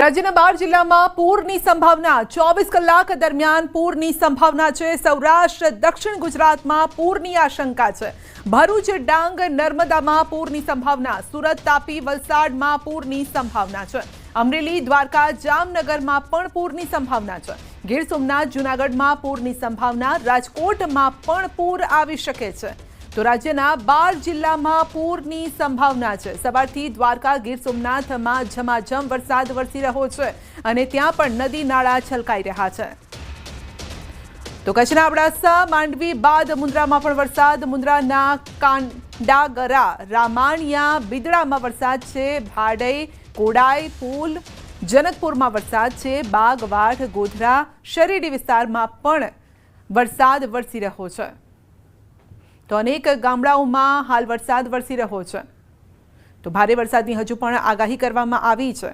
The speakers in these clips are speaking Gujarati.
રાજ્યના બાર જિલ્લામાં પૂરની સંભાવના ચોવીસ કલાક દરમિયાન પૂરની સંભાવના છે. સૌરાષ્ટ્ર, દક્ષિણ ગુજરાતમાં પૂરની આશંકા છે. ભરૂચ, ડાંગ, નર્મદામાં પૂરની સંભાવના, સુરત, તાપી, વલસાડમાં પૂરની સંભાવના છે. અમરેલી, દ્વારકા, જામનગરમાં પણ પૂરની સંભાવના છે. ગીર સોમનાથ, જૂનાગઢમાં પૂરની સંભાવના, રાજકોટમાં પણ પૂર આવી શકે છે. તો રાજ્યના બાર જિલ્લામાં પૂરની સંભાવના છે. સવારથી દ્વારકા, ગીર સોમનાથમાં ઝમાઝમ વરસાદ વરસી રહ્યો છે અને ત્યાં પણ નદી નાળા છલકાઈ રહ્યા છે. તો કચ્છના અબડાસા, માંડવી બાદ મુન્દ્રામાં પણ વરસાદ. મુન્દ્રાના કાંડાગરા, રામાણિયા, બિદડામાં વરસાદ છે. ભાડઈ, કોડાઈ, પુલ, જનકપુરમાં વરસાદ છે. બાગવાઠ ગોધરા, શરીડી વિસ્તારમાં પણ વરસાદ વરસી રહ્યો છે. તો અનેક ગામડાઓમાં હાલ વરસાદ વરસી રહ્યો છે. તો ભારે વરસાદની હજુ પણ આગાહી કરવામાં આવી છે.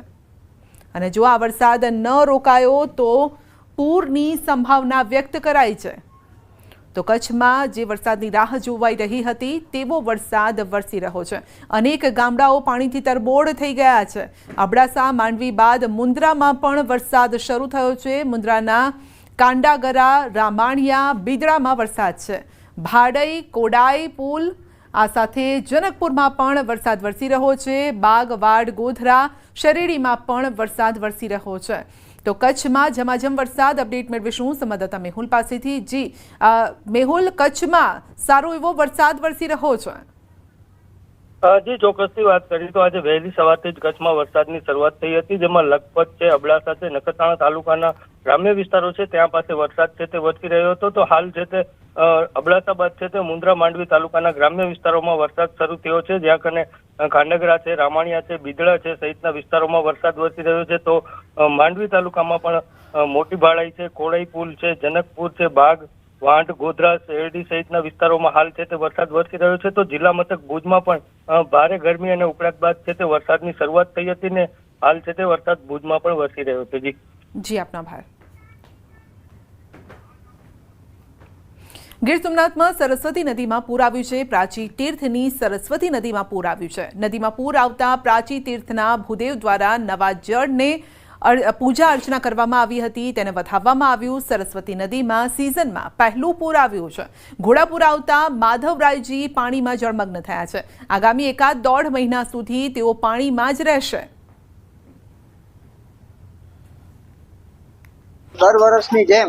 અને જો આ વરસાદ ન રોકાયો તો પૂરની સંભાવના વ્યક્ત કરાઈ છે. તો કચ્છમાં જે વરસાદની રાહ જોવાઈ રહી હતી તેવો વરસાદ વરસી રહ્યો છે. અનેક ગામડાઓ પાણીથી તરબોળ થઈ ગયા છે. અબડાસા, માંડવી બાદ મુન્દ્રામાં પણ વરસાદ શરૂ થયો છે. મુન્દ્રાના કાંડાગરા, રામાણિયા, બિદડામાં વરસાદ છે. ભાડઈ, કોડાઈ, પુલ, આ સાથે જનકપુરમાં પણ વરસાદ વરસી રહ્યો છે. બાગવાડ, ગોધરા શરેડીમાં પણ વરસાદ વરસી રહ્યો છે. તો કચ્છમાં ઝમાઝમ વરસાદ અપડેટ મેળવીશું. સંવાદદાતા મેહુલ પાસેથી. જી મેહુલ, કચ્છમાં સારો એવો વરસાદ વરસી રહ્યો છે. જી, ચોક્કસથી વાત કરીએ તો આજે વહેલી સવારથી જ કચ્છમાં વરસાદની શરૂઆત થઈ હતી, જેમાં લખપત છે, અબડાસા છે, નખત્રાણા તાલુકાના ગ્રામ્ય વિસ્તારો છે, ત્યાં પાસે વરસાદ છે તે વરસી રહ્યો હતો. તો હાલ છે તે અબડાસા બાદ છે તે મુન્દ્રા માંડવી તાલુકાના ગ્રામ્ય વિસ્તારોમાં વરસાદ શરૂ થયો છે. જ્યાં કને ખાંડગરા છે, રામાણિયા છે બિદડા છે સહિતના વિસ્તારોમાં વરસાદ વરસી રહ્યો છે. તો માંડવી તાલુકામાં પણ મોટી ભાળાઈ છે, કોળાઈ પુલ છે, જનકપુર છે, બાગ, વાંઢ, ગોધરા, શેરડી સહિતના વિસ્તારોમાં હાલ છે તે વરસાદ વરસી રહ્યો છે. તો જિલ્લા મથક ભુજમાં પણ ભારે ગરમી અને ઉકળાટ બાદ છે તે વરસાદની શરૂઆત થઈ હતી ને હાલ છે તે વરસાદ ભુજમાં પણ વરસી રહ્યો છે. જી. જી, આપનો આભાર. ગીર સોમનાથમાં સરસ્વતી નદીમાં પૂર આવ્યું છે. પ્રાચી તીર્થની સરસ્વતી નદીમાં પૂર આવ્યું છે. નદીમાં પૂર આવતા પ્રાચી તીર્થના ભૂદેવ દ્વારા નવા જળને પૂજા અર્ચના કરવામાં આવી હતી, તેને વધાવવામાં આવ્યું, સરસ્વતી નદીમાં સિઝનમાં પહેલું પૂર આવ્યું છે. ઘોડાપુર આવતા માધવરાયજી પાણીમાં જળમગ્ન થયા છે. આગામી એકાદ દોઢ મહિના સુધી તેઓ પાણીમાં જ રહેશે. દર વર્ષની જેમ,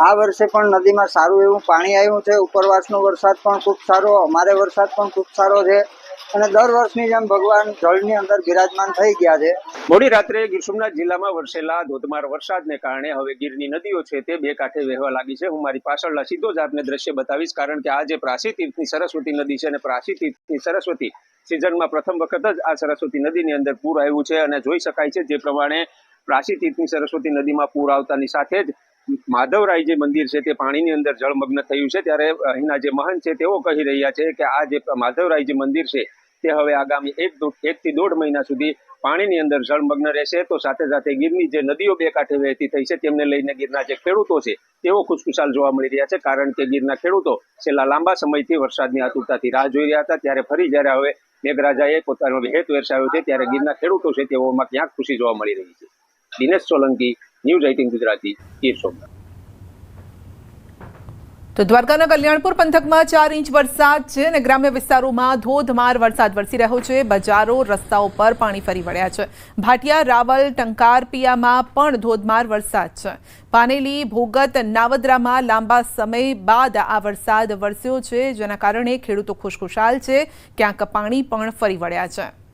આ વર્ષે પણ નદીમાં સારું એવું પાણી આવ્યું છે. ઉપરવાસનો વરસાદ પણ ખૂબ સારો, અમારે વરસાદ પણ ખૂબ સારો છે. અને દર વર્ષની જેમ ભગવાન જળની અંદર બિરાજમાન થઈ ગયા છે. મોડી રાત્રે ગીર સોમનાથ જિલ્લામાં વરસેલા ધોધમાર વરસાદને કારણે હવે ગીરની નદીઓ છે તે બે કાંઠે વહેવા લાગી છે. હું મારી પાછળના સીધો જ આપને દ્રશ્ય બતાવીશ કારણ કે આ જે પ્રાસી તીર્થની સરસ્વતી નદી છે અને પ્રાસી તીર્થની સરસ્વતી સિઝનમાં પ્રથમ વખત જ આ સરસ્વતી નદીની અંદર પૂર આવ્યું છે અને જોઈ શકાય છે જે પ્રમાણે પ્રાસી તીર્થની સરસ્વતી નદીમાં પૂર આવતાની સાથે જ માધવરાય જે મંદિર છે તે પાણીની અંદર જળમગ્ન થયું છે, ત્યારે અહીંના જે મહંત છે તેઓ કહી રહ્યા છે કે આ જે માધવરાય જે મંદિર છે, તે હવે આગામી એક થી દોઢ મહિના સુધી પાણીની અંદર જળમગ્ન રહેશે. તો સાથે સાથે ગીરની જે નદીઓ બે કાંઠે વહેતી થઈ છે, તેમને લઈને ગીરના જે ખેડૂતો છે, તેઓ ખુશખુશાલ જોવા મળી રહ્યા છે, કારણ કે ગીરના ખેડૂતો છેલ્લા લાંબા સમયથી વરસાદની આતુરતાથી રાહ જોઈ રહ્યા હતા. ત્યારે ફરી જ્યારે હવે મેઘરાજાએ પોતાનો હેત વેરસાવ્યો છે, ત્યારે ગીરના ખેડૂતો છે તેઓમાં ક્યાંક ખુશી જોવા મળી રહી છે. Dinesh Solanki news eighteen Gujarati Gir Somnath. તો દ્વારકાના કલ્યાણપુર પંથકમાં ચાર ઇંચ વરસાદ છે અને ગ્રામ્ય વિસ્તારોમાં ધોધમાર વરસાદ વરસી રહ્યો છે. બજારો, રસ્તાઓ પર પાણી ફરી વળ્યા છે. ભાટિયા, રાવલ ટંકારપિયામાં પણ ધોધમાર વરસાદ છે. પાનેલી, ભોગત, નાવદરામાં લાંબા સમય બાદ આ વરસાદ વરસ્યો છે, જેના કારણે ખેડૂતો ખુશખુશાલ છે. ક્યાંક પાણી પણ ફરી વળ્યા છે.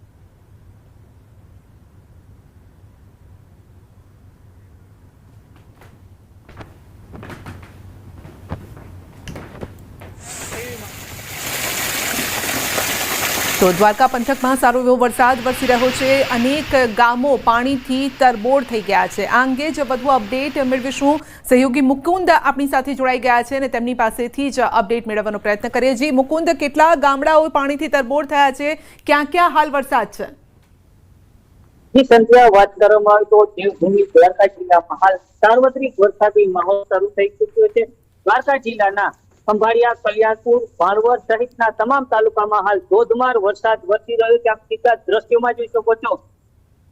તો દ્વારકા પંથકમાં સારો એવો વરસાદ વરસી રહ્યો છે. અનેક ગામો પાણીથી તરબોળ થઈ ગયા છે. આ અંગે જ વધુ અપડેટ મેળવીશું. સહયોગી મુકુંદ આપણી સાથે જોડાઈ ગયા છે અને તેમની પાસેથી જ અપડેટ મેળવવાનો પ્રયત્ન કરીએ જી મુકુંદ, કેટલા ગામડાઓ પાણીથી તરબોળ થયા છે? ક્યાં ક્યાં હાલ વરસાદ છે? ની સંખ્યા વાત કરવામાં આવે તો દેવભૂમિ દ્વારકા જિલ્લામાં હાલ સાર્વત્રિક વરસાદી માહોલ શરૂ થઈ ચુક્યો છે. દ્વારકા જિલ્લાના ખંભાળિયા કલ્યાણપુર ભાણવડ સહિતના તમામ તાલુકામાં હાલ ધોધમાર વરસાદ વરસી રહ્યો છે. આપ સીધા દ્રશ્યોમાં જોઈ શકો છો.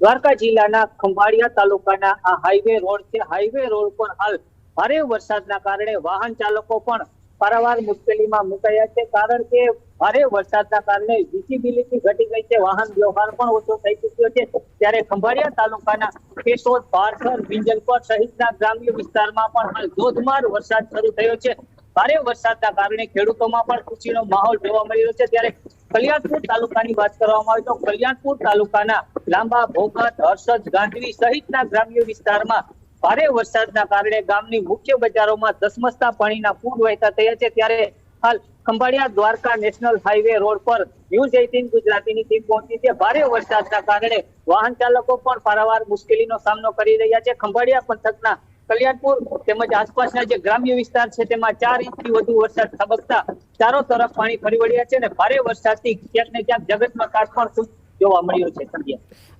દ્વારકા જિલ્લાના ખંભાળિયા તાલુકાના આ હાઈવે રોડ છે. હાઈવે રોડ પર હાલ ભારે વરસાદના કારણે વાહન ચાલકો પણ પારાવાર મુશ્કેલીમાં મુકાયા છે. કારણ કે ભારે વરસાદના કારણે વિઝિબિલિટી ઘટી ગઈ છે. વાહન વ્યવહાર પણ ઓછો થઈ ચુક્યો છે. ત્યારે ખંભાળિયા તાલુકાના કેશોદ, પારસર વિંજલપર સહિતના ગ્રામ્ય વિસ્તારમાં પણ હાલ ધોધમાર વરસાદ શરૂ થયો છે. ભારે વરસાદના કારણે ખેડૂતોમાં પણ ખુશીનો માહોલ જોવા મળી રહ્યો છે. ત્યારે કલ્યાણપુર તાલુકાની વાત કરવામાં આવે તો કલ્યાણપુર તાલુકાના લાંબા ભોગત, હર્ષદ ગાંધવી સહિતના ગ્રામ્ય વિસ્તારમાં ભારે વરસાદના કારણે ગામની મુખ્ય બજારોમાં ધસમસતા પાણીના પૂર વહેતા થયા છે. ત્યારે હાલ Khambhalia Dwarka national highway road પર ન્યૂઝ એઇટીન ગુજરાતીની ટીમ પહોંચી છે. ભારે વરસાદના કારણે વાહન ચાલકો પણ પારાવાર મુશ્કેલીનો સામનો કરી રહ્યા છે. ખંભાળિયા પંથકના કલ્યાણપુર તેમજ આસપાસના જે ગ્રામ્ય વિસ્તાર છે, તેમાં ચાર ઇંચથી વધુ વરસાદ ખાબકતા ચારો તરફ પાણી ફરી વળ્યા છે અને ભારે વરસાદથી ક્યાંક ને ક્યાંક જગતમાં પણ જોવા મળ્યો છે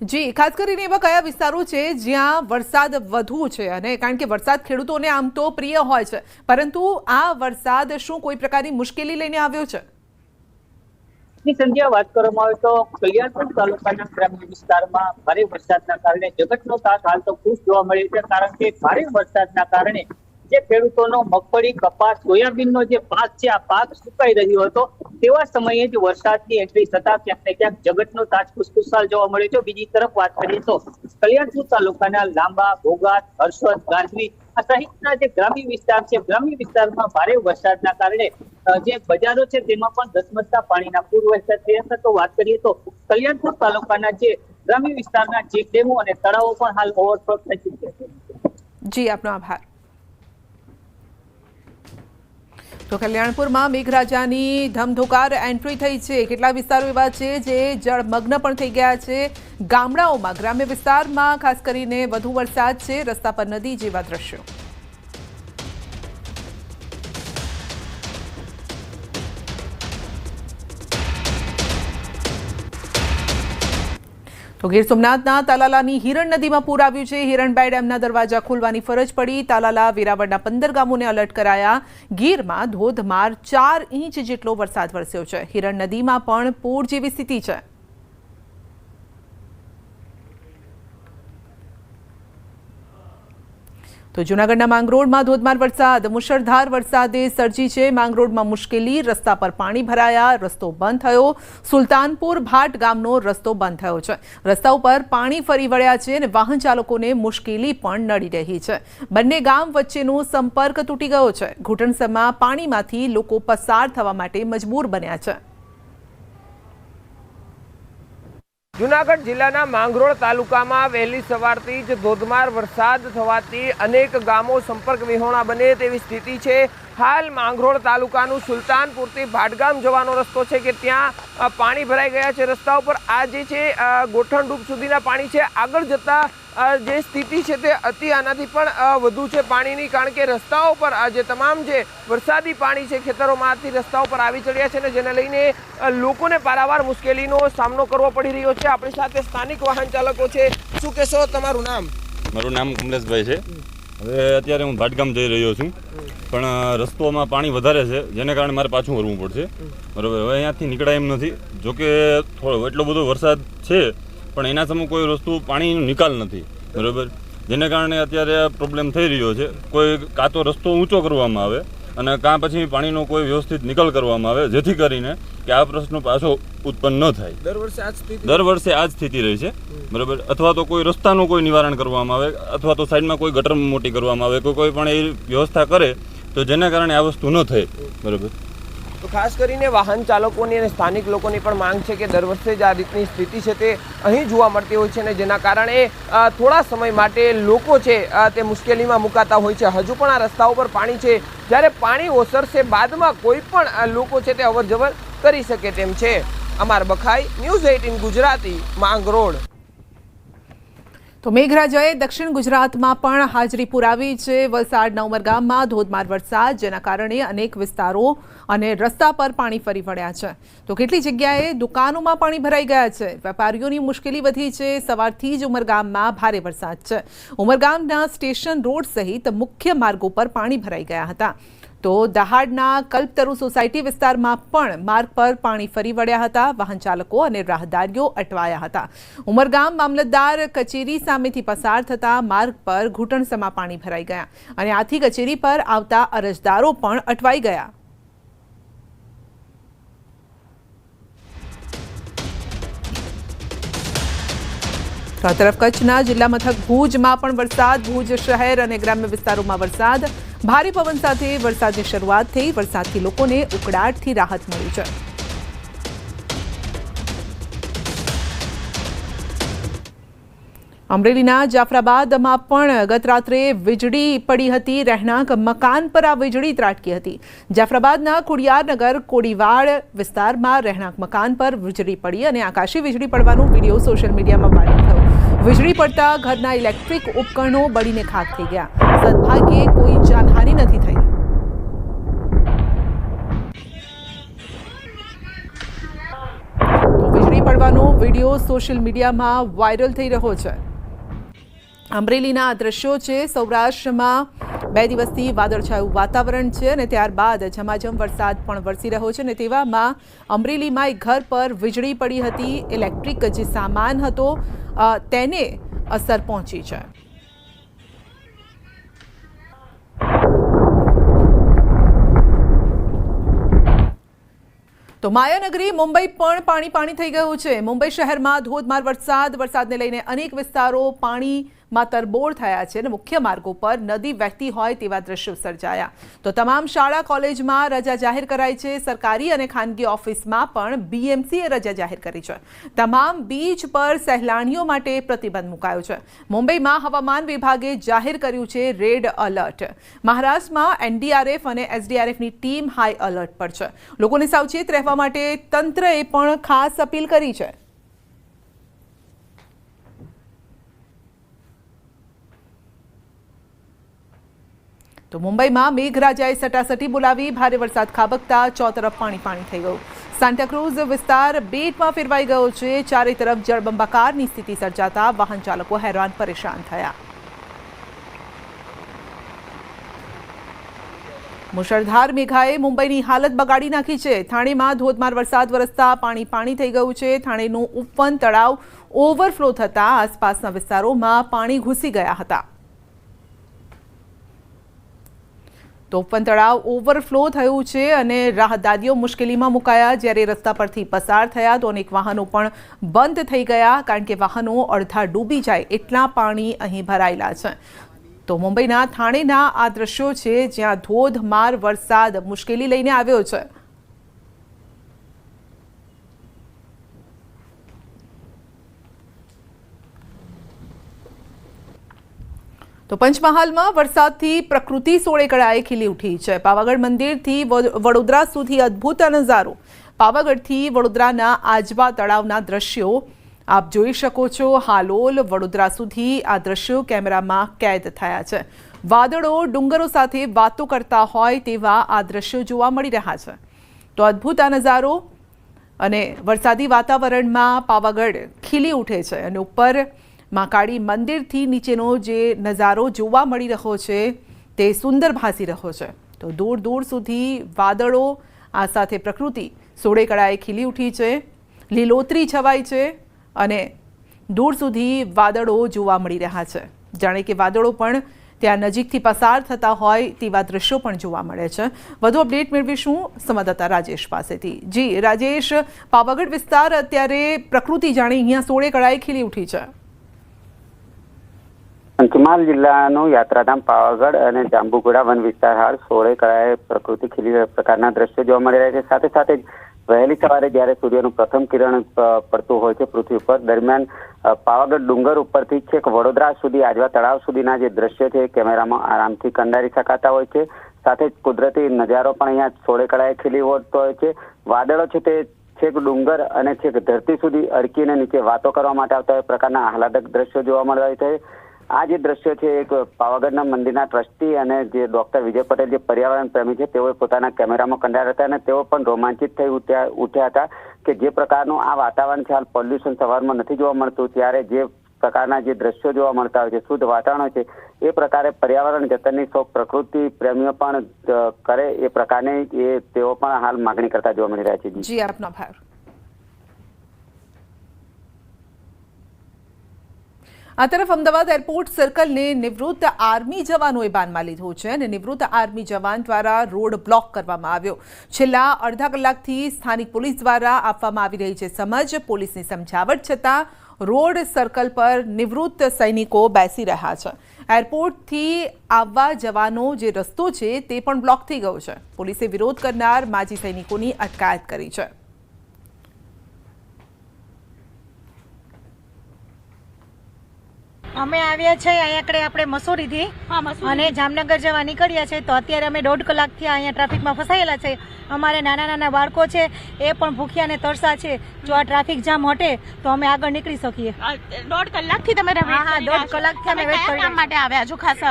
જી, ખાસ કરીને એવા કયા વિસ્તારો છે જ્યાં વરસાદ વધુ છે અને કારણ કે વરસાદ ખેડૂતોને આમ તો પ્રિય હોય છે, પરંતુ આ વરસાદ શું કોઈ પ્રકારની મુશ્કેલી લઈને આવ્યો છે? ની સંધ્યા વાત કરવામાં આવે તો કલ્યાણપુર તાલુકાના ગ્રામ્ય વિસ્તારમાં ભારે વરસાદના કારણે જગતનો તાત હાલ તો ખુશ જોવા મળે છે, કારણ કે ભારે વરસાદના કારણે જે ખેડૂતોનો મગફળી, કપાસ, સોયાબીનનો જે પાક છે, આ પાક સુકાઈ રહ્યો હતો, તેવા સમયે જ વરસાદની એન્ટ્રી થતા ક્યાંક ને ક્યાંક જગતનો તાજ ખુશખુશાલ જોવા મળ્યો છે. બીજી તરફ વાત કરીએ તો કલ્યાણપુર તાલુકાના લાંબા, ભોગાત, હર્ષદ ગાંધવી સહિતના જે ગ્રામ્ય વિસ્તાર છે, ગ્રામ્ય વિસ્તારમાં ભારે વરસાદના કારણે જે બજારો છે, તેમાં પણ ધસમસતા પાણીના પૂર વરસાદ થયા હતા તો વાત કરીએ તો કલ્યાણપુર તાલુકાના જે ગ્રામ્ય વિસ્તારના જે ડેમો અને તળાવો પણ હાલ ઓવરફ્લો થઈ ચૂક્યા છે. જી, આપનો આભાર. તો કલ્યાણપુરમાં મેઘરાજાની ધમધોકાર એન્ટ્રી થઈ છે. કેટલા વિસ્તારો એવા છે જે જળમગ્ન પણ થઈ ગયા છે? ગામડાઓમાં, ગ્રામ્ય વિસ્તારમાં ખાસ કરીને વધુ વરસાદ છે. રસ્તા પર નદી જેવા દ્રશ્યો. તો ગીર સોમનાથના તાલાલાની હિરણ નદીમાં પૂર આવ્યું છે. હિરણબાઈ ડેમના દરવાજા ખોલવાની ફરજ પડી. તાલાલા વેરાવળના પંદર ગામોને અલર્ટ કરાયા. ગીરમાં ધોધમાર ચાર ઇંચ જેટલો વરસાદ વરસ્યો છે. હિરણ નદીમાં પણ પૂર જેવી સ્થિતિ છે. તો જૂનાગઢના માંગરોળમાં ધોધમાર વરસાદ, મુશળધાર વરસાદે સર્જી છે. માંગરોળમાં મુશ્કેલી, રસ્તા પર પાણી ભરાયા, રસ્તો બંધ થયો. સુલતાનપુર ભાટ ગામનો રસ્તો બંધ થયો છે. રસ્તા ઉપર પાણી ફરી વળ્યા છે અને વાહન ચાલકોને મુશ્કેલી પણ નડી રહી છે. બંને ગામ વચ્ચેનો સંપર્ક તૂટી ગયો છે. ઘૂંટણસમાં પાણીમાંથી લોકો પસાર થવા માટે મજબૂર બન્યા છે. જુનાગઢ જિલ્લાના માંગરોળ તાલુકામાં વહેલી સવારથી જ ધોધમાર વરસાદ થવાથી અનેક ગામો સંપર્ક વિહોણા બને તેવી સ્થિતિ છે. હાલ માંગરોળ તાલુકાનું સુલતાનપુરથી ભાટગામ જવાનો રસ્તો છે કે ત્યાં પાણી ભરાઈ ગયા છે. રસ્તા ઉપર આ જે છે ગોઠણડૂબ સુધીના પાણી છે. આગળ જતા જે સ્થિતિ છે તે અતિ આનાથી પણ વધુ છે પાણીની, કારણ કે રસ્તાઓ પર આ જે તમામ જે વરસાદી પાણી છે ખેતરોમાંથી રસ્તાઓ પર આવી ચડ્યા છે ને જેને લઈને લોકોને પારાવાર મુશ્કેલીનો સામનો કરવો પડી રહ્યો છે. આપણી સાથે સ્થાનિક વાહન ચાલકો છે. શું કહેશો? તમારું નામ? મારું નામ કમલેશભાઈ છે. હવે અત્યારે હું ભાટગામ જઈ રહ્યો છું. પણ રસ્તોમાં પાણી વધારે છે, જેને કારણે મારે પાછું વળવું પડશે. બરાબર. હવે અહીંયાથી નીકળાય એમ નથી. જોકે થોડો એટલો બધો વરસાદ છે પણ એના સામે કોઈ વસ્તુ પાણીનો નિકાલ નથી બરાબર? જેને કારણે અત્યારે પ્રોબ્લેમ થઈ રહ્યો છે. કોઈ કાં તો રસ્તો ઊંચો કરવામાં આવે અને કાં પછી પાણીનો કોઈ વ્યવસ્થિત નિકાલ કરવામાં આવે જેથી કરીને કે આ પ્રશ્ન પાછો ઉત્પન્ન ન થાય. દર વર્ષે આ સ્થિતિ? દર વર્ષે આ જ સ્થિતિ રહી છે બરાબર? અથવા તો કોઈ રસ્તાનું કોઈ નિવારણ કરવામાં આવે અથવા તો સાઈડમાં કોઈ ગટર મોટી કરવામાં આવે કોઈ કોઈ પણ એ વ્યવસ્થા કરે તો જેના કારણે આ વસ્તુ ન થાય બરાબર? તો ખાસ કરીને વાહન ચાલકોની અને સ્થાનિક લોકોની પણ માંગ છે કે દર વર્ષે જ આ રીતની સ્થિતિ છે તે અહીં જોવા મળતી હોય છે અને જેના કારણે થોડા સમય માટે લોકો છે તે મુશ્કેલીમાં મુકાતા હોય છે. હજુ પણ આ રસ્તાઓ પર પાણી છે. જ્યારે પાણી ઓસરશે, બાદમાં કોઈ પણ લોકો છે તે અવરજવર કરી શકે તેમ છે. અમાર બખાઈ ન્યૂઝ એઇટીન ગુજરાતી માંગ રોડ. તો મેઘરાજાએ દક્ષિણ ગુજરાતમાં પણ હાજરી પુરાવી છે. વલસાડના ઉમરગામમાં ધોધમાર વરસાદ, જેના કારણે અનેક વિસ્તારો અને રસ્તા પર પાણી ફરી વળ્યા છે. તો કેટલી જગ્યાએ દુકાનોમાં પાણી ભરાઈ ગયા છે? વેપારીઓની મુશ્કેલી વધી છે. સવારથી જ ઉમરગામમાં ભારે વરસાદ છે. ઉમરગામના સ્ટેશન રોડ સહિત મુખ્ય માર્ગો પર પાણી ભરાઈ ગયા હતા. તો દહાડના કલ્પતરુ સોસાયટી વિસ્તારમાં પણ માર્ગ પર પાણી ફરી વળ્યા હતા. વાહન ચાલકો અને રાહદારીઓ અટવાયા હતા. ઉમરગામ મામલતદાર કચેરી સામેથી પસાર થતા માર્ગ પર ઘૂંટણસમાં પાણી ભરાઈ ગયા અને આથી કચેરી પર આવતા અરજદારો પણ અટવાઈ ગયા. તો આ તરફ કચ્છના જિલ્લા મથક ભુજમાં પણ વરસાદ. ભુજ શહેર અને ગ્રામ્ય વિસ્તારોમાં વરસાદ. ભારે પવન સાથે વરસાદની શરૂઆત થઈ. વરસાદથી લોકોને ઉકળાટથી રાહત મળી છે. અમરેલીના જાફરાબાદમાં પણ ગત રાત્રે વીજળી પડી હતી. રહેણાંક મકાન પર આ વીજળી ત્રાટકી હતી. જાફરાબાદના ખોડિયારનગર કોડીવાડ વિસ્તારમાં રહેણાંક મકાન પર વીજળી પડી અને આકાશી વીજળી પડવાનો વીડિયો સોશિયલ મીડિયામાં વાયરલ થયો. વીજળી પડતા ઘરના ઇલેક્ટ્રિક ઉપકરણો બળીને ખાક થઈ ગયા. સદભાગ્યે કોઈ જાનહાનિ નથી થઈ. વીજળી પડવાનો વીડિયો સોશિયલ મીડિયામાં વાયરલ થઈ રહ્યો છે. અમરેલીના આ દ્રશ્યો છે, સૌરાષ્ટ્રમાં બે દિવસથી વાદળછાયું વાતાવરણ છે અને ત્યારબાદ ઝમાઝમ વરસાદ પણ વરસી રહ્યો છે અને તેવામાં અમરેલીમાં એક ઘર પર વીજળી પડી હતી, ઇલેક્ટ્રિક જે સામાન હતો તેને અસર પહોંચી છે. તો માયાનગરી મુંબઈ પણ પાણી પાણી થઈ ગયું છે. મુંબઈ શહેરમાં ધોધમાર વરસાદ. વરસાદને લઈને અનેક વિસ્તારો પાણીમાં તરબોળ થયા છે અને મુખ્ય માર્ગો પર નદી વહેતી હોય તેવા દ્રશ્યો સર્જાયા. તો તમામ શાળા, કોલેજમાં રજા જાહેર કરાઈ છે. સરકારી અને ખાનગી ઓફિસમાં પણ બીએમસીએ રજા જાહેર કરી છે. તમામ બીચ પર સહેલાણીઓ માટે પ્રતિબંધ મુકાયો છે. મુંબઈમાં હવામાન વિભાગે જાહેર કર્યું છે રેડ અલર્ટ. મહારાષ્ટ્રમાં એનડીઆરએફ અને એસડીઆરએફની ટીમ હાઈ અલર્ટ પર છે. લોકોને સાવચેત રહેવા માટે તંત્રએ પણ ખાસ અપીલ કરી છે. તો મુંબઈમાં મેઘરાજાએ સટાસટી બોલાવી, ભારે વરસાદ ખાબકતા ચોતરફ પાણી પાણી થઈ ગયું. સાન્ટાક્રુઝ વિસ્તાર બેટમાં ફેરવાઈ ગયો છે. ચારે તરફ જળબંબાકારની સ્થિતિ સર્જાતા વાહન ચાલકો હેરાન પરેશાન થયા. મુશળધાર મેઘાએ મુંબઈની હાલત બગાડી નાખી છે. થાણેમાં ધોધમાર વરસાદ વરસતા પાણી પાણી થઈ ગયું છે. થાણેનું ઉપવન તળાવ ઓવરફ્લો થતાં આસપાસના વિસ્તારોમાં પાણી ઘૂસી ગયા હતા. તો ઉપવન તળાવ ઓવરફ્લો થયું છે અને રાહદારીઓ મુશ્કેલીમાં મુકાયા. જ્યારે રસ્તા પરથી પસાર થયા તો અનેક વાહનો પણ બંધ થઈ ગયા, કારણ કે વાહનો અડધા ડૂબી જાય એટલા પાણી અહીં ભરાયેલા છે. તો મુંબઈના થાણેના આ દ્રશ્યો છે જ્યાં ધોધમાર વરસાદ મુશ્કેલી લઈને આવ્યો છે. તો પંચમહાલમાં વરસાદથી પ્રકૃતિ સોળે કળાએ ખીલી ઉઠી છે. પાવાગઢ મંદિરથી વડોદરા સુધી અદ્ભુત નજારો. પાવાગઢથી વડોદરાના આજવા તળાવના દ્રશ્યો આપ જોઈ શકો છો. હાલોલ, વડોદરા સુધી આ દ્રશ્યો કેમેરામાં કેદ થયા છે. વાદળો ડુંગરો સાથે વાતો કરતા હોય તેવા આ દ્રશ્યો જોવા મળી રહ્યા છે. તો અદ્ભુત આ નજારો અને વરસાદી વાતાવરણમાં પાવાગઢ ખીલી ઉઠે છે અને ઉપર મહાકાળી મંદિરથી નીચેનો જે નજારો જોવા મળી રહ્યો છે, તે સુંદર ભાસી રહ્યો છે. તો દૂર દૂર સુધી વાદળો, આ સાથે પ્રકૃતિ સોળે કળાએ ખીલી ઉઠી છે, લીલોતરી છવાઈ છે અને દૂર સુધી વાદળો જોવા મળી રહ્યા છે. જાણે કે વાદળો પણ ત્યાં નજીકથી પસાર થતા હોય તેવા દ્રશ્યો પણ જોવા મળે છે. વધુ અપડેટ મેળવીશું સંવાદદાતા રાજેશ પાસેથી. જી, રાજેશ, પાવાગઢ વિસ્તાર અત્યારે પ્રકૃતિ જાણે અહીંયા સોળે કળાએ ખીલી ઉઠી છે. પંચમહાલ જિલ્લાનું યાત્રાધામ પાવાગઢ અને જાંબુઘોડા વન વિસ્તાર હાલ સોળે કળાએ પ્રકૃતિ ખીલી પ્રકારના દ્રશ્યો જોવા મળી રહ્યા છે. સાથે સાથે વહેલી સવારે જ્યારે સૂર્યનું પ્રથમ કિરણ પડતું હોય છે પૃથ્વી ઉપર, દરમિયાન પાવાગઢ ડુંગર ઉપરથી છેક વડોદરા સુધી, આજવા તળાવ સુધીના જે દ્રશ્યો છે કેમેરામાં આરામથી કંડારી શકાતા હોય છે. સાથે જ કુદરતી નજારો પણ અહીંયા સોળે કળાએ ખીલી હોતો હોય છે. વાદળો છે તે છેક ડુંગર અને છેક ધરતી સુધી અડકીને નીચે વાતો કરવા માટે આવતા પ્રકારના આહલાદક દ્રશ્યો જોવા મળવા છે. આ જે દ્રશ્ય છે, એક પાવાગઢના મંદિરના ટ્રસ્ટી અને જે ડોક્ટર વિજય પટેલ જે પર્યાવરણ પ્રેમી છે, તેઓએ પોતાના કેમેરામાં કંડાર્યા હતા અને તેઓ પણ રોમાંચિત થઈ ઉઠ્યા હતા કે જે પ્રકારનું આ વાતાવરણ છે, હાલ પોલ્યુશન સવારમાં નથી જોવા મળતું, ત્યારે જે પ્રકારના જે દ્રશ્યો જોવા મળતા હોય છે, શુદ્ધ વાતાવરણ છે, એ પ્રકારે પર્યાવરણ જતનની સૌ પ્રકૃતિ પ્રેમીઓ પણ કરે એ પ્રકારની એ તેઓ પણ હાલ માગણી કરતા જોવા મળી રહ્યા છે. જી, આપનો આભાર આ તરફ અમદાવાદ એરપોર્ટ સર્કલને નિવૃત્ત આર્મી જવાનોએ બાનમાં લીધો છે અને નિવૃત્ત આર્મી જવાન દ્વારા રોડ બ્લોક કરવામાં આવ્યો. છેલ્લા અડધા કલાકથી સ્થાનિક પોલીસ દ્વારા આપવામાં આવી રહી છે સમજ. પોલીસની સમજાવટ છતાં રોડ સર્કલ પર નિવૃત્ત સૈનિકો બેસી રહ્યા છે. એરપોર્ટથી આવવા જવાનો જે રસ્તો છે તે પણ બ્લોક થઈ ગયો છે. પોલીસે વિરોધ કરનાર માજી સૈનિકોની અટકાયત કરી છે. અમે આવ્યા છે અહીંયા આપણે આપણે મસૂરીથી અને જામનગર જવા નીકળ્યા છે. તો અત્યારે અમે દોઢ કલાક કલાકથી અહીંયા ટ્રાફિકમાં ફસાયેલા છે. અમારે નાના નાના બાળકો છે એ પણ ભૂખ્યા અને તરસા છે. જો આ ટ્રાફિક જામ હટે તો અમે આગળ નીકળી શકીએ. દોઢ કલાકથી તમે હા હા દોઢ કલાકથી અમે વેટ કરવા માટે આવ્યા છો ખાસ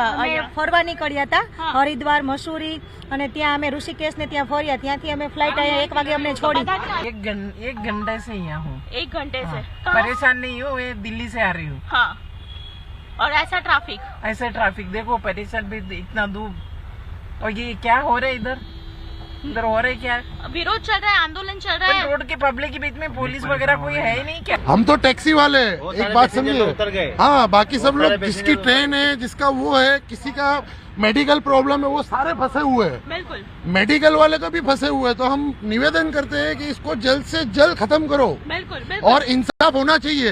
ફરવા નીકળ્યા હતા. હરિદ્વાર મસૂરી અને ત્યાં અમે ઋષિકેશ ને ત્યાં ફર્યા. ત્યાંથી અમે ફ્લાઇટ અહીંયા એક વાગે અમને છોડી. એક ઘંટા સે અહીંયા હું. એક ઘંટે છે. પરેશાન નહીં હું દિલ્હી સે આ રહી હા. और ऐसा ट्रैफ़िक ऐसे ट्रैफ़िक देखो परेशान भी इतना दूर। और ये क्या हो रहा है इधर? इधर हो रहा है क्या? विरोध चल रहा है आंदोलन चल रहा है। रोड के पब्लिक के बीच में पुलिस वगैरह कोई है ही नहीं क्या? हम तो टैक्सी वाले एक बात समझिए। हाँ बाकी सब लोग जिसकी ट्रेन है जिसका वो है किसी का मेडिकल प्रॉब्लम है वो सारे फंसे हुए हैं। बिल्कुल। मेडिकल वाले को भी फंसे हुए हैं तो हम निवेदन करते हैं कि इसको जल्द से जल्द खत्म करो। बिल्कुल। और इंसाफ होना चाहिए।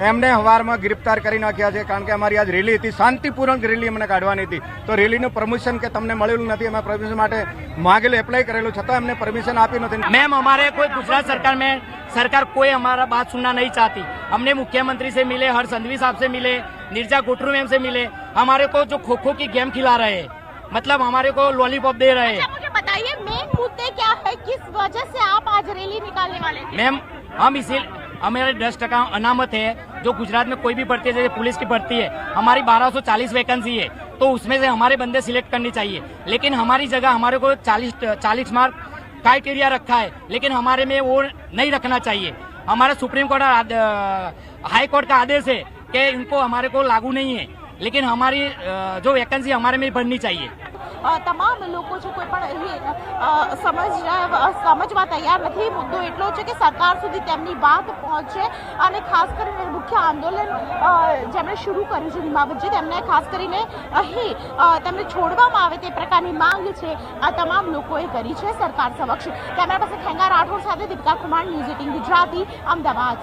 એમને હવારમાં ગિરફ્તાર કરી નાખ્યા છે કારણ કે અમારી આજ રેલી હતી શાંતિપૂર્વક રેલી અમને કાઢવાની હતી તો રેલીનું પરમિશન કે તમને મળેલું નથી અમે પરમિશન માટે માગેલું એપ્લાય કરેલું છતાં અમને પરમિશન આપ્યું નથી मैम हमारे कोई गुजरात सरकार में सरकार कोई हमारा बात सुनना नहीं चाहती हमने मुख्यमंत्री से मिले हर संधवी साहब से मिले निर्जा गुटरू मैम से मिले हमारे को जो खो खो की गेम खिला रहे हैं मतलब हमारे को लॉलीपॉप दे रहे हैं अच्छा, मुझे बताइए मेन मुद्दे क्या है किस वजह से आप आज रैली निकालने वाले थे मैम हम इसी हमारे दस टका अनामत है, जो गुजरात में कोई भी भर्ती है, जैसे पुलिस की भर्ती है, हमारी 1240 वैकेंसी है तो उसमें से हमारे बंदे सिलेक्ट करनी चाहिए। लेकिन हमारी जगह, हमारे को 40 40 मार्क क्राइटेरिया रखा है, लेकिन हमारे में वो नहीं रखना चाहिए। हमारा सुप्रीम कोर्ट और हाई कोर्ट का आदेश है कि इनको हमारे को लागू नहीं है, लेकिन हमारी जो वैकेंसी हमारे में भरनी चाहिए। તમામ લોકો છે, કોઈ પણ સમજ સમજવા તૈયાર નથી. મુદ્દો એટલો છે કે સરકાર સુધી તેમની વાત પહોંચે અને ખાસ કરીને મુખ્ય આંદોલન જેમણે શરૂ કર્યું છે નિમાવતજી તેમને ખાસ કરીને અહીં તેમને છોડવામાં આવે તે પ્રકારની માંગ છે, આ તમામ લોકોએ કરી છે સરકાર સમક્ષ. કેમેરા પાસે ખેંગા રાઠોડ સાથે દીપિકા કુમાર, ન્યૂઝ એટીન ગુજરાતી, અમદાવાદ.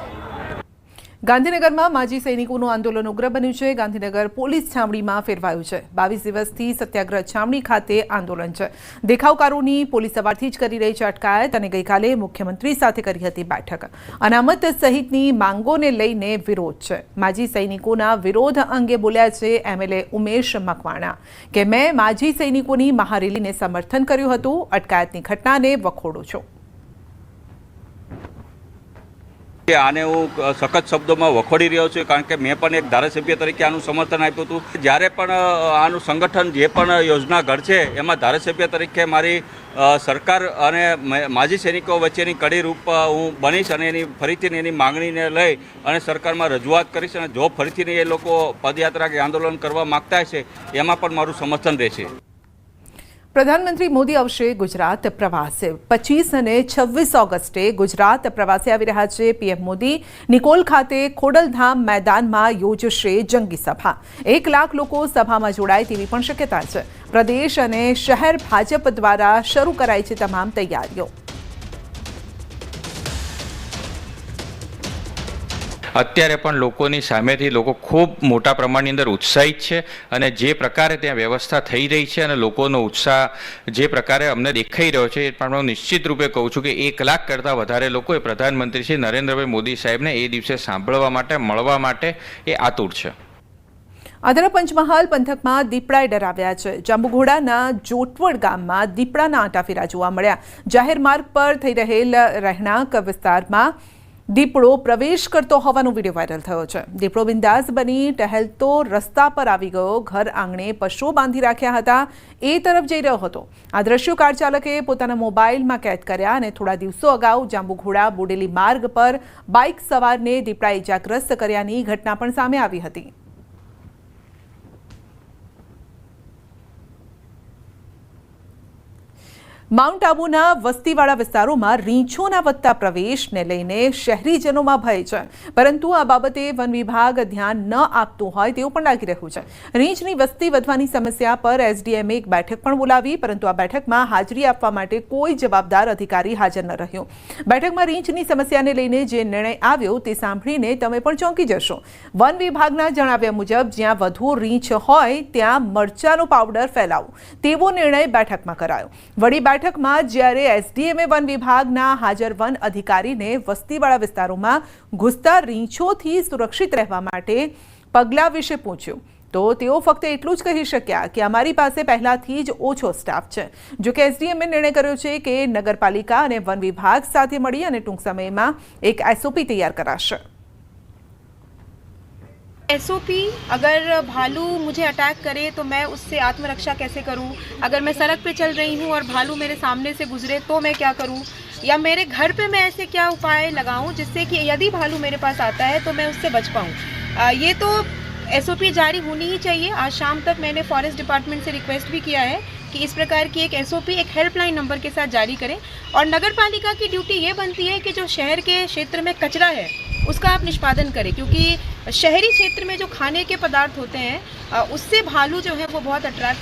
ગાંધીનગરમાં માજી સૈનિકોનું આંદોલન ઉગ્ર બન્યું છે. ગાંધીનગર પોલીસ છાવણીમાં ફેરવાયું છે. બાવીસ દિવસથી સત્યાગ્રહ છાવણી ખાતે આંદોલન છે. દેખાવકારોની પોલીસ સવારથી જ કરી રહી છે અટકાયત અને ગઈકાલે મુખ્યમંત્રી સાથે કરી હતી બેઠક. અનામત સહિતની માંગોને લઈને વિરોધ છે. માજી સૈનિકોના વિરોધ અંગે બોલ્યા છે એમએલએ ઉમેશ મકવાણા કે, મેં માજી સૈનિકોની મહારેલીને સમર્થન કર્યું હતું. અટકાયતની ઘટનાને વખોડું છું. આને હું સખત શબ્દોમાં વખોડી રહ્યો છું, કારણ કે મેં પણ એક ધારાસભ્ય તરીકે આનું સમર્થન આપ્યું હતું. જ્યારે પણ આનું સંગઠન જે પણ યોજના ઘડશે એમાં ધારાસભ્ય તરીકે મારી સરકાર અને માજી સૈનિકો વચ્ચેની કડી રૂપ હું બનીશ અને એની ફરીથી એની માંગણીને લઈ અને સરકારમાં રજૂઆત કરીશ અને જો ફરીથી એ લોકો પદયાત્રા કે આંદોલન કરવા માગતા હશે, એમાં પણ મારું સમર્થન રહેશે. પ્રધાનમંત્રી મોદી આવશે ગુજરાત પ્રવાસે. પચીસ અને છવ્વીસ ઓગસ્ટે ગુજરાત પ્રવાસે આવી રહ્યા છે પીએમ મોદી. નિકોલ ખાતે ખોડલધામ મેદાનમાં યોજશે જંગી સભા. એક લાખ લોકો સભામાં જોડાય તેવી પણ શક્યતા છે. પ્રદેશ અને શહેર ભાજપ દ્વારા શરૂ કરાઈ છે તમામ તૈયારીઓ. અત્યારે પણ લોકોની સામેથી લોકો ખૂબ મોટા પ્રમાણની અંદર ઉત્સાહિત છે અને જે પ્રકારે ત્યાં વ્યવસ્થા થઈ રહી છે અને લોકોનો ઉત્સાહ જે પ્રકારે અમને દેખાઈ રહ્યો છે એ પણ હું નિશ્ચિત રૂપે કહું છું કે એક લાખ કરતાં વધારે લોકોએ પ્રધાનમંત્રી શ્રી નરેન્દ્રભાઈ મોદી સાહેબને એ દિવસે સાંભળવા માટે, મળવા માટે એ આતુર છે. આદરા પંચમહાલ પંથકમાં દીપડાએ ડરાવ્યા છે. જાંબુઘોડાના જોટવડ ગામમાં દીપડાના આંટાફેરા જોવા મળ્યા. જાહેર માર્ગ પર થઈ રહેલ રહેણાંક વિસ્તારમાં દીપડો પ્રવેશ કરતો હોવાનો વીડિયો વાયરલ થયો છે. દીપડો બિંદાસ બની ટહેલતો રસ્તા પર આવી ગયો. ઘર આંગણે પશુઓ બાંધી રાખ્યા હતા. એ તરફ જઈ રહ્યો હતો. આ દ્રશ્યો કાર ચાલકે પોતાના મોબાઈલમાં કેદ કર્યા અને થોડા દિવસો અગાઉ જાંબુઘોડા બોડેલી માર્ગ પર બાઇક સવારને દીપડા ઇજાગ્રસ્ત કર્યાની ઘટના પણ સામે આવી હતી. માઉન્ટ આબુના વસ્તીવાળા વિસ્તારોમાં રીંછોના વધતા પ્રવેશને લઈને શહેરીજનોમાં ભય છે. પરંતુ આ બાબતે વન વિભાગ ધ્યાન ન આપતું હોય તેવું પણ લાગી રહ્યું છે. રીંછની વસ્તી વધવાની સમસ્યા પર એસડીએમએ એક બેઠક પણ બોલાવી, પરંતુ આ બેઠકમાં હાજરી આપવા માટે કોઈ જવાબદાર અધિકારી હાજર ન રહ્યો. બેઠકમાં રીંછની સમસ્યાને લઈને જે નિર્ણય આવ્યો તે સાંભળીને તમે પણ ચોંકી જશો. વન વિભાગના જણાવ્યા મુજબ, જ્યાં વધુ રીંછ હોય, ત્યાં મરચાનો પાવડર ફેલાવો. તેવો નિર્ણય બેઠકમાં કરાયો. વડી બેઠકમાં જ્યારે એસડીએમએ વન વિભાગના હાજર વન અધિકારીને વસ્તીવાળા વિસ્તારોમાં ઘૂસતા રીંછોથી સુરક્ષિત રહેવા માટે પગલાં વિશે પૂછ્યું. તો તેઓ ફક્ત એટલું જ કહી શક્યા કે અમારી પાસે પહેલાથી જ ઓછો સ્ટાફ છે. જો કે એસડીએમએ નિર્ણય કર્યો છે કે નગરપાલિકા અને વન વિભાગ સાથે મળી અને ટૂંક સમયમાં એક એસઓપી તૈયાર કરાશે. एसओपी अगर भालू मुझे अटैक करे तो मैं उससे आत्मरक्षा कैसे करूँ? अगर मैं सड़क पे चल रही हूँ और भालू मेरे सामने से गुजरे तो मैं क्या करूँ? या मेरे घर पे मैं ऐसे क्या उपाय लगाऊँ जिससे कि यदि भालू मेरे पास आता है तो मैं उससे बच पाऊँ? ये तो एसओपी जारी होनी ही चाहिए। आज शाम तक मैंने फॉरेस्ट डिपार्टमेंट से रिक्वेस्ट भी किया है। कि इस प्रकार की एक एसओपी एक हेल्पलाइन नंबर के साथ जारी करें। और नगर पालिका की ड्यूटी ये बनती है कि जो शहर के क्षेत्र में कचरा है, उसका आप निष्पादन करें। क्योंकि शहरी क्षेत्र में जो खाने के पदार्थ होते हैं उससे भालू जो है वो बहुत अट्रैक्ट